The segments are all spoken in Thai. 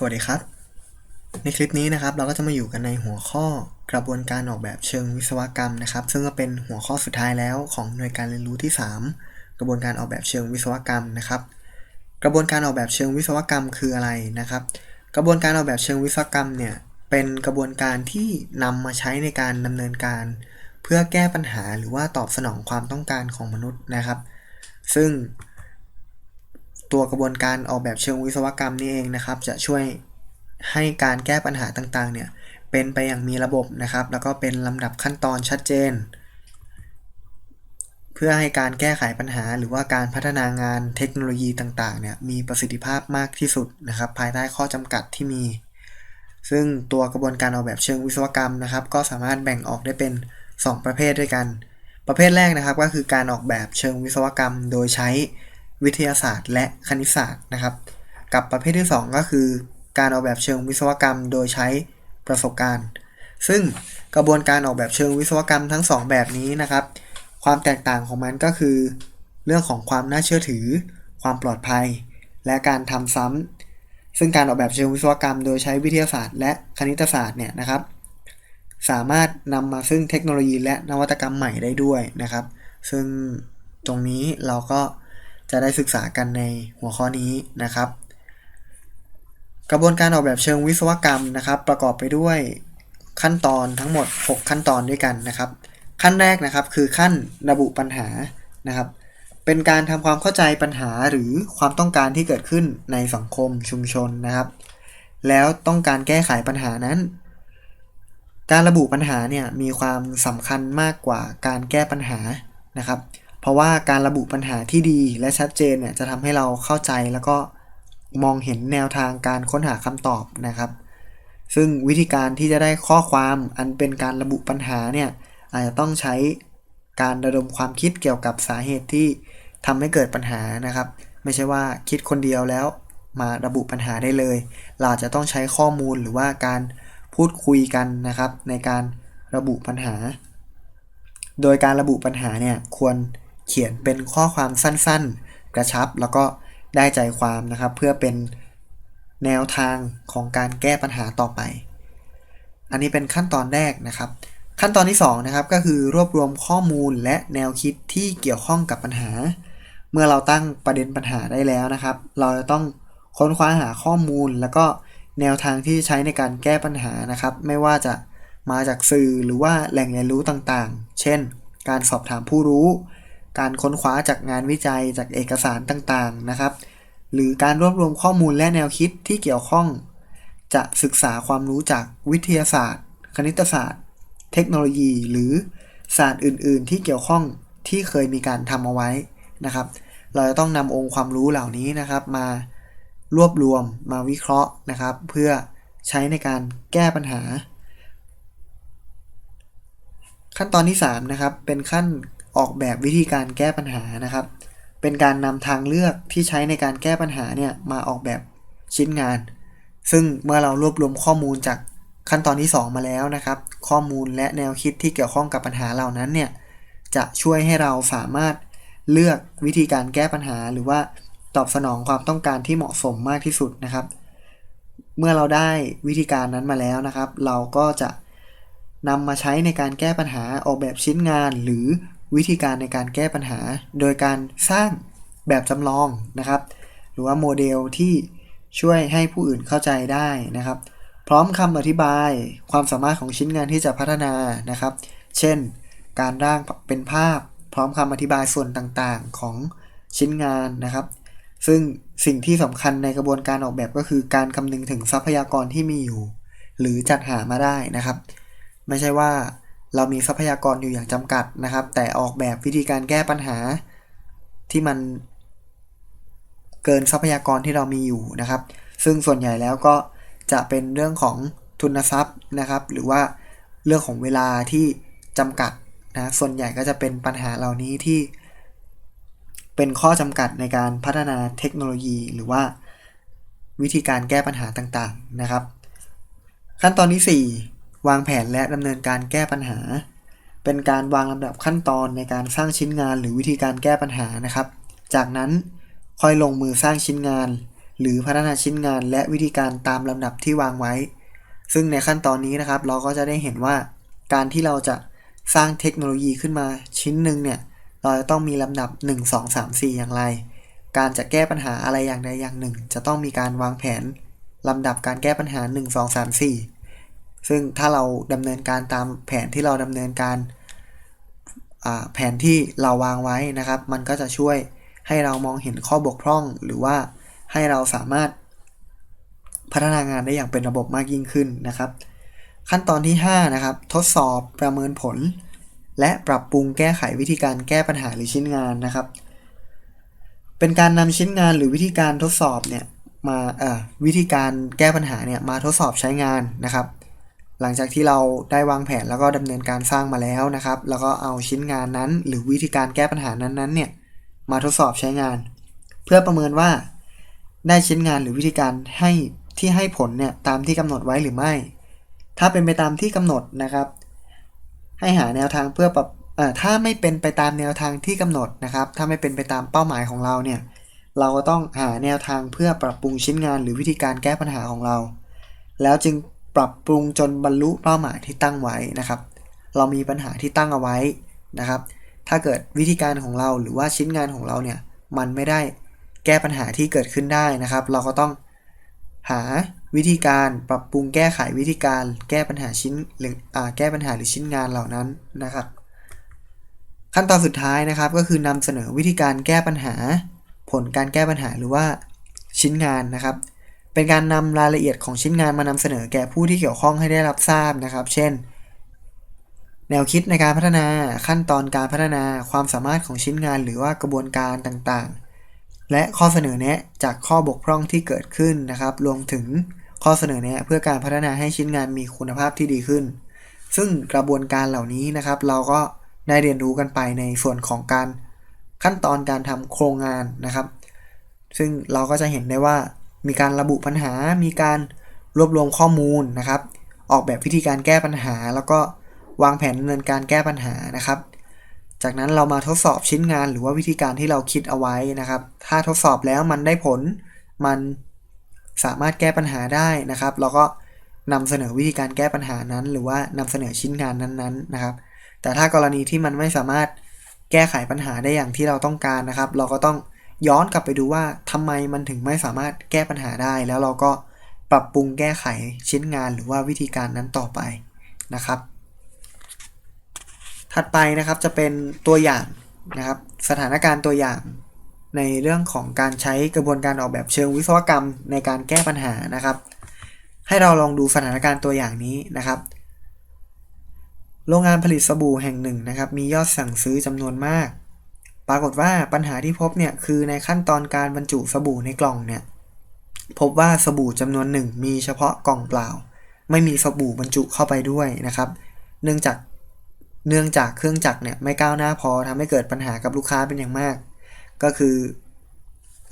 สวัสดีครับ ในคลิปนี้นะครับเราก็จะมาอยู่กันในหัวข้อกระบวนการออกแบบเชิงวิศวกรรมนะครับ ซึ่งก็เป็นหัวข้อสุดท้ายแล้วของหน่วยการเรียนรู้ที่ 3 กระบวนการออกแบบเชิงวิศวกรรมนะครับ กระบวนการออกแบบเชิงวิศวกรรมคืออะไรนะครับ กระบวนการออกแบบเชิงวิศวกรรมเนี่ยเป็นกระบวนการที่นำมาใช้ในการดำเนินการ เพื่อแก้ปัญหาหรือว่าตอบสนองความต้องการของมนุษย์นะครับ ซึ่ง ตัวกระบวนการออกแบบเชิงวิศวกรรมนี่เองนะครับ จะช่วยให้การแก้ปัญหาต่างๆเนี่ยเป็นไปอย่างมีระบบนะครับ แล้วก็เป็นลำดับขั้นตอนชัดเจน เพื่อให้การแก้ไขปัญหาหรือว่าการพัฒนางานเทคโนโลยีต่างๆเนี่ยมีประสิทธิภาพมากที่สุดนะครับ ภายใต้ข้อจำกัดที่มี ซึ่งตัวกระบวนการออกแบบเชิงวิศวกรรมนะครับ ก็สามารถแบ่งออกได้เป็น 2 ประเภทด้วยกัน ประเภทแรกนะครับก็คือการออกแบบเชิงวิศวกรรม โดยใช้ วิทยาศาสตร์ และคณิตศาสตร์นะครับ กับประเภทที่ 2 ก็คือ การออกแบบเชิงวิศวกรรม โดยใช้ประสบการณ์ ซึ่งกระบวนการออกแบบเชิงวิศวกรรมทั้ง 2 แบบนี้นะครับ ความแตกต่างของมันก็คือ เรื่องของความน่าเชื่อถือ ความปลอดภัย และการทำซ้ำซึ่งการออกแบบเชิงวิศวกรรม โดยใช้วิทยาศาสตร์ และคณิตศาสตร์เนี่ยนะครับ สามารถนำมาซึ่งเทคโนโลยีและนวัตกรรมใหม่ได้ด้วยนะครับ ซึ่งตรงนี้เราก็ จะได้ศึกษากันในหัวข้อนี้นะครับ กระบวนการออกแบบเชิงวิศวกรรมนะครับ ประกอบไปด้วยขั้นตอนทั้งหมด 6 ขั้นตอนด้วยกันนะครับ ขั้นแรกนะครับคือขั้นระบุปัญหานะครับ เป็นการทำความเข้าใจปัญหาหรือความต้องการที่เกิดขึ้นในสังคมชุมชนนะครับ แล้วต้องการแก้ไขปัญหานั้น การระบุปัญหาเนี่ยมีความสำคัญมากกว่าการแก้ปัญหานะครับ เพราะว่าการระบุปัญหาที่ดีและชัดเจนเนี่ยจะทำให้เราเข้าใจแล้วก็มองเห็นแนวทางการค้นหาคำตอบนะครับ ซึ่งวิธีการที่จะได้ข้อความอันเป็นการระบุปัญหาเนี่ยอาจจะต้องใช้การระดมความคิดเกี่ยวกับสาเหตุที่ทำให้เกิดปัญหานะครับ ไม่ใช่ว่าคิดคนเดียวแล้วมาระบุปัญหาได้เลย เราจะต้องใช้ข้อมูลหรือว่าการพูดคุยกันนะครับ ในการระบุปัญหา โดยการระบุปัญหาเนี่ยควร เขียนเป็นข้อความสั้นๆ กระชับแล้วก็ได้ใจความนะครับ เพื่อเป็นแนวทางของการแก้ปัญหาต่อไป อันนี้เป็นขั้นตอนแรกนะครับ ขั้นตอนที่2นะครับก็คือรวบรวมข้อมูลและแนวคิดที่เกี่ยวข้องกับปัญหา เมื่อเราตั้งประเด็นปัญหาได้แล้วนะครับ เราจะต้องค้นคว้าหาข้อมูล แล้วก็แนวทางที่ใช้ในการแก้ปัญหานะครับ ไม่ว่าจะมาจากสื่อหรือว่าแหล่งเรียนรู้ต่างๆ เช่น การสอบถามผู้รู้ การค้นคว้าจากงานวิจัยจากเอกสารต่างๆนะครับ หรือการรวบรวมข้อมูลและแนวคิดที่เกี่ยวข้อง จะศึกษาความรู้จากวิทยาศาสตร์ คณิตศาสตร์ เทคโนโลยี หรือศาสตร์อื่น ๆ ที่เกี่ยวข้องที่เคยมีการทำเอาไว้นะครับ เราจะต้องนำองค์ความรู้เหล่านี้นะครับ มารวบรวมมาวิเคราะห์นะครับ เพื่อใช้ในการแก้ปัญหา ขั้นตอนที่3นะครับเป็นขั้น ออกแบบวิธีการแก้ปัญหานะครับ เป็นการนำทางเลือกที่ใช้ในการแก้ปัญหาเนี่ยมาออกแบบชิ้นงาน ซึ่งเมื่อเรารวบรวมข้อมูลจากขั้นตอนที่ 2 มาแล้วนะครับ ข้อมูลและแนวคิดที่เกี่ยวข้องกับปัญหาเหล่านั้นเนี่ยจะช่วยให้เราสามารถเลือกวิธีการแก้ปัญหา หรือว่าตอบสนองความต้องการที่เหมาะสมมากที่สุดนะครับ เมื่อเราได้วิธีการนั้นมาแล้วนะครับ เราก็จะนำมาใช้ในการแก้ปัญหาออกแบบชิ้นงานหรือ วิธีการในการแก้ปัญหา โดยการสร้างแบบจำลองนะครับ หรือว่าโมเดลที่ช่วยให้ผู้อื่นเข้าใจได้นะครับ พร้อมคำอธิบายความสามารถของชิ้นงานที่จะพัฒนานะครับ เช่น การร่างเป็นภาพ พร้อมคำอธิบายส่วนต่างๆของชิ้นงานนะครับ ซึ่งสิ่งที่สำคัญในกระบวนการออกแบบก็คือการคำนึงถึงทรัพยากรที่มีอยู่ หรือจัดหามาได้นะครับ ไม่ใช่ว่า เรามีทรัพยากรอยู่อย่างจำกัดนะครับ แต่ออกแบบวิธีการแก้ปัญหาที่มันเกินทรัพยากรที่เรามีอยู่นะครับ ซึ่งส่วนใหญ่แล้วก็จะเป็นเรื่องของทุนทรัพย์นะครับ หรือว่าเรื่องของเวลาที่จำกัดนะส่วนใหญ่ก็จะเป็นปัญหาเหล่านี้ที่เป็นข้อจำกัดในการพัฒนาเทคโนโลยี หรือว่าวิธีการแก้ปัญหาต่างๆนะครับ ขั้นตอนที่ 4 วางแผนและดำเนินการแก้ปัญหา เป็นการวางลำดับขั้นตอนในการสร้างชิ้นงานหรือวิธีการแก้ปัญหานะครับ จากนั้นค่อยลงมือสร้างชิ้นงาน หรือพัฒนาชิ้นงานและวิธีการตามลำดับที่วางไว้ ซึ่งในขั้นตอนนี้นะครับ เราก็จะได้เห็นว่า การที่เราจะสร้างเทคโนโลยีขึ้นมาชิ้นหนึ่งเนี่ยเราจะต้องมีลำดับ 1 2 3 4 อย่างไร การจะแก้ปัญหาอะไรอย่างใดอย่างหนึ่ง จะต้องมีการวางแผนลำดับการแก้ปัญหา 1 2 3 4 ซึ่งถ้าเราดำเนินการตามแผนที่เราดำเนินการแผนที่เราวางไว้นะครับ มันก็จะช่วยให้เรามองเห็นข้อบกพร่อง หรือว่าให้เราสามารถพัฒนางานได้อย่างเป็นระบบมากยิ่งขึ้นนะครับ ขั้นตอนที่ 5 นะครับ ทดสอบประเมินผล และปรับปรุงแก้ไขวิธีการแก้ปัญหาหรือชิ้นงานนะครับ เป็นการนำชิ้นงานหรือวิธีการทดสอบเนี่ยมาเอ่อวิธีการแก้ปัญหาเนี่ยมาทดสอบใช้งานนะครับ หลังจากที่เราได้วางแผนแล้วก็ดำเนินการสร้างมาแล้วนะครับ แล้วก็เอาชิ้นงานนั้น หรือวิธีการแก้ปัญหานั้นๆเนี่ยมาทดสอบใช้งาน เพื่อประเมินว่า ได้ชิ้นงานหรือวิธีการให้ที่ให้ผลเนี่ยตามที่กำหนดไว้หรือไม่ ถ้าเป็นไปตามที่กำหนดนะครับ ให้หาแนวทางเพื่อปรับถ้าไม่เป็นไปตามแนวทางที่กำหนดนะครับ ถ้าไม่เป็นไปตามเป้าหมายของเราเนี่ยเราก็ต้องหาแนวทางเพื่อปรับปรุงชิ้นงานหรือวิธีการแก้ปัญหาของเรา แล้วจึง ปรับปรุงจนบรรลุเป้าหมายที่ตั้งไว้นะครับ เรามีปัญหาที่ตั้งเอาไว้นะครับ ถ้าเกิดวิธีการของเราหรือว่าชิ้นงานของเราเนี่ยมันไม่ได้แก้ปัญหาที่เกิดขึ้นได้นะครับ เราก็ต้องหาวิธีการปรับปรุงแก้ไขวิธีการแก้ปัญหาชิ้นหรืออแก้ปัญหาหรือชิ้นงานเหล่านั้นนะครับ ขั้นตอนสุดท้ายนะครับก็คือนำเสนอวิธีการแก้ปัญหา ผลการแก้ปัญหาหรือว่าชิ้นงานนะครับ เป็นการนำรายละเอียดของชิ้นงานมานำเสนอแก่ผู้ที่เกี่ยวข้องให้ได้รับทราบนะครับ เช่น แนวคิดในการพัฒนาขั้นตอนการพัฒนาความสามารถของชิ้นงาน หรือว่ากระบวนการต่างๆ และข้อเสนอแนะจากข้อบกพร่องที่เกิดขึ้นนะครับ รวมถึงข้อเสนอแนะเพื่อการพัฒนาให้ชิ้นงานมีคุณภาพที่ดีขึ้น ซึ่งกระบวนการเหล่านี้นะครับ เราก็ได้เรียนรู้กันไปในส่วนของการขั้นตอนการทำโครงงานนะครับ ซึ่งเราก็จะเห็นได้ว่า มีการระบุปัญหา มีการรวบรวมข้อมูลนะครับ ออกแบบวิธีการแก้ปัญหา แล้วก็วางแผนดำเนินการแก้ปัญหานะครับ จากนั้นเรามาทดสอบชิ้นงานหรือว่าวิธีการที่เราคิดเอาไว้นะครับ ถ้าทดสอบแล้วมันได้ผล มันสามารถแก้ปัญหาได้นะครับ เราก็นำเสนอวิธีการแก้ปัญหานั้น หรือว่านำเสนอชิ้นงานนั้นๆนะครับ แต่ถ้ากรณีที่มันไม่สามารถแก้ไขปัญหาได้อย่างที่เราต้องการนะครับ เราก็ต้อง ย้อนกลับไปดูว่าทำไมมันถึงไม่สามารถแก้ปัญหาได้ แล้วเราก็ปรับปรุงแก้ไขชิ้นงานหรือว่าวิธีการนั้นต่อไปนะครับ ถัดไปนะครับจะเป็นตัวอย่างนะครับ สถานการณ์ตัวอย่างในเรื่องของการใช้กระบวนการออกแบบเชิงวิศวกรรมในการแก้ปัญหานะครับ ให้เราลองดูสถานการณ์ตัวอย่างนี้นะครับ โรงงานผลิตสบู่แห่งหนึ่งนะครับ มียอดสั่งซื้อจำนวนมาก ปรากฏว่าปัญหาที่พบเนี่ยคือในขั้นตอนการบรรจุสบู่ในกล่องเนี่ยพบว่าสบู่จำนวนหนึ่งมีเฉพาะกล่องเปล่า ไม่มีสบู่บรรจุเข้าไปด้วยนะครับ เนื่องจากเนื่องจากเครื่องจักรเนี่ยไม่ก้าวหน้าพอทำให้เกิดปัญหากับลูกค้าเป็นอย่างมาก ก็คือ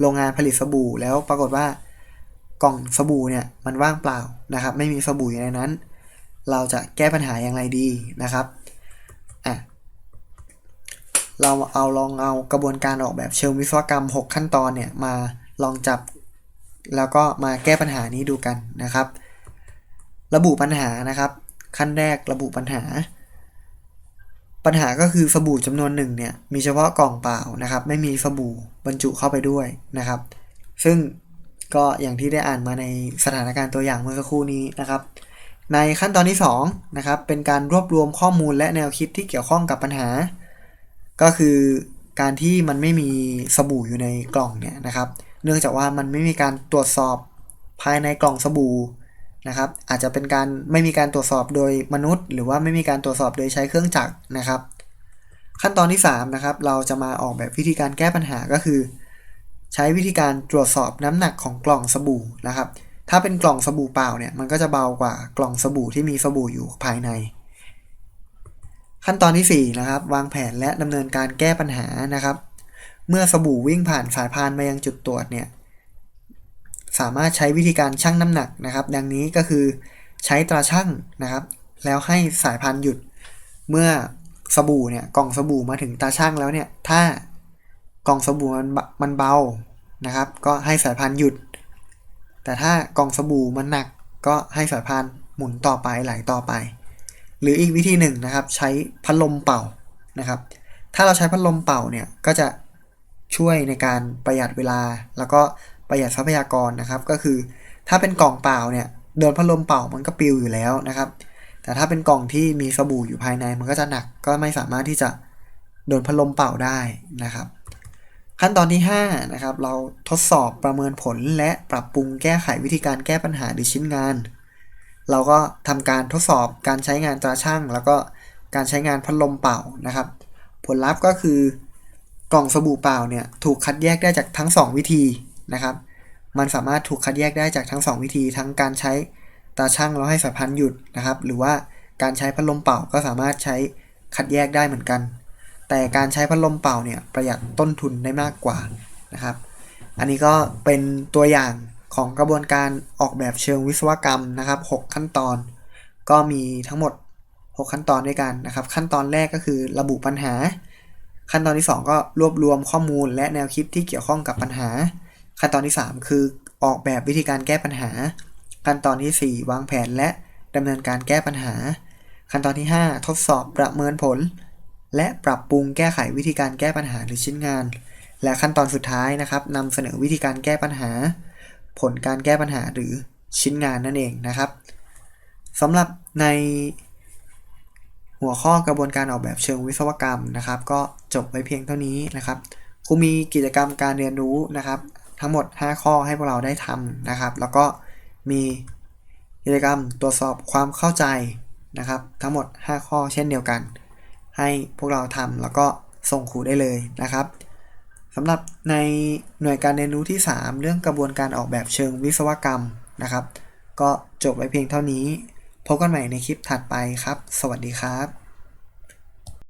โรงงานผลิตสบู่แล้วปรากฏว่ากล่องสบู่เนี่ยมันว่างเปล่านะครับ ไม่มีสบู่อยู่ในนั้น เราจะแก้ปัญหาอย่างไรดีนะครับอะ เราเอาลองเอากระบวนการออกแบบเชิงวิศวกรรม 6 ขั้นตอนเนี่ยมาลองจับ แล้วก็มาแก้ปัญหานี้ดูกันนะครับ ระบุปัญหานะครับ ขั้นแรกระบุปัญหา ปัญหาก็คือสบู่จำนวนหนึ่งเนี่ยมีเฉพาะกล่องเปล่านะครับ ไม่มีสบู่บรรจุเข้าไปด้วยนะครับ ซึ่งก็อย่างที่ได้อ่านมาในสถานการณ์ตัวอย่างเมื่อสักครู่นี้นะครับ ในขั้นตอนที่2นะครับเป็นการรวบรวมข้อมูลและแนวคิดที่เกี่ยวข้องกับปัญหา ก็คือการที่มันไม่มีสบู่อยู่ในกล่องเนี่ยนะครับ เนื่องจากว่ามันไม่มีการตรวจสอบภายในกล่องสบู่นะครับ อาจจะเป็นการไม่มีการตรวจสอบโดยมนุษย์ หรือว่าไม่มีการตรวจสอบโดยใช้เครื่องจักรนะครับ ขั้นตอนที่3นะครับเราจะมาออกแบบวิธีการแก้ปัญหาก็คือ ใช้วิธีการตรวจสอบน้ำหนักของกล่องสบู่นะครับ ถ้าเป็นกล่องสบู่เปล่าเนี่ยมันก็จะเบากว่ากล่องสบู่ที่มีสบู่อยู่ภายใน ขั้นตอนที่ 4 นะครับ วางแผนและดำเนินการแก้ปัญหานะครับ เมื่อสบู่วิ่งผ่านสายพานมายังจุดตรวจเนี่ยสามารถใช้วิธีการชั่งน้ำหนักนะครับ ดังนี้ก็คือใช้ตราชั่งนะครับ แล้วให้สายพันธุ์หยุด เมื่อสบู่เนี่ยกล่องสบู่มาถึงตาช่างแล้วเนี่ยถ้ากล่องสบู่มันมันเบานะครับ ก็ให้สายพันธุ์หยุด แต่ถ้ากล่องสบู่มันหนักก็ให้สายพานหมุนต่อไปไหลต่อไป หรืออีกวิธีหนึ่งนะครับ ใช้พัดลมเป่านะครับ ถ้าเราใช้พัดลมเป่าเนี่ยก็จะช่วยในการประหยัดเวลา แล้วก็ประหยัดทรัพยากรนะครับ ก็คือ ถ้าเป็นกล่องเปล่าเนี่ยโดนพัดลมเป่ามันก็ปิวอยู่แล้วนะครับ แต่ถ้าเป็นกล่องที่มีสบู่อยู่ภายในมันก็จะหนักก็ไม่สามารถที่จะโดนพัดลมเป่าได้นะครับ ขั้นตอนที่5นะครับเราทดสอบประเมินผลและปรับปรุงแก้ไขวิธีการแก้ปัญหาหรือชิ้นงาน เราก็ทำการทดสอบการใช้งานตราช่าง แล้วก็การใช้งานพัดลมเป่านะครับ ผลลัพธ์ก็คือกล่องสบู่เปล่าเนี่ยถูกคัดแยกได้จากทั้ง 2 วิธีนะครับ มันสามารถถูกคัดแยกได้จากทั้ง 2 วิธี ทั้งการใช้ตาช่างแล้วให้สายพันธุ์หยุดนะครับ หรือว่าการใช้พัดลมเป่าก็สามารถใช้คัดแยกได้เหมือนกัน แต่การใช้พัดลมเป่าเนี่ยประหยัดต้นทุนได้มากกว่านะครับ อันนี้ก็เป็นตัวอย่าง ของกระบวนการออกแบบเชิงวิศวกรรมนะครับ 6 ขั้นตอน ก็มีทั้งหมด 6 ขั้นตอนด้วยกันนะครับ ขั้นตอนแรกก็คือระบุปัญหา ขั้นตอนที่ 2 ก็รวบรวมข้อมูลและแนวคิดที่เกี่ยวข้องกับปัญหา ขั้นตอนที่ 3 คือออกแบบวิธีการแก้ปัญหา ขั้นตอนที่ 4 วางแผนและดำเนินการแก้ปัญหา ขั้นตอนที่ 5 ทดสอบประเมินผล และปรับปรุงแก้ไขวิธีการแก้ปัญหาหรือชิ้นงาน และขั้นตอนสุดท้ายนะครับนำเสนอวิธีการแก้ปัญหา ผลการแก้ปัญหาหรือชิ้นงานนั่นเองนะครับสำหรับในหัวข้อกระบวนการออกแบบเชิงวิศวกรรมนะครับ ก็จบไว้เพียงเท่านี้นะครับครูมีกิจกรรมการเรียนรู้นะครับ ทั้งหมด 5 ข้อให้พวกเราได้ทำนะครับ แล้วก็มีกิจกรรมตรวจสอบความเข้าใจนะครับ ทั้งหมด 5 ข้อเช่นเดียวกัน ให้พวกเราทำแล้วก็ส่งครูได้เลยนะครับ สำหรับในหน่วยการเรียนรู้ที่ 3 เรื่องกระบวนการออกแบบเชิงวิศวกรรมนะครับ ก็จบไว้เพียงเท่านี้ พบกันใหม่ในคลิปถัดไปครับ สวัสดีครับ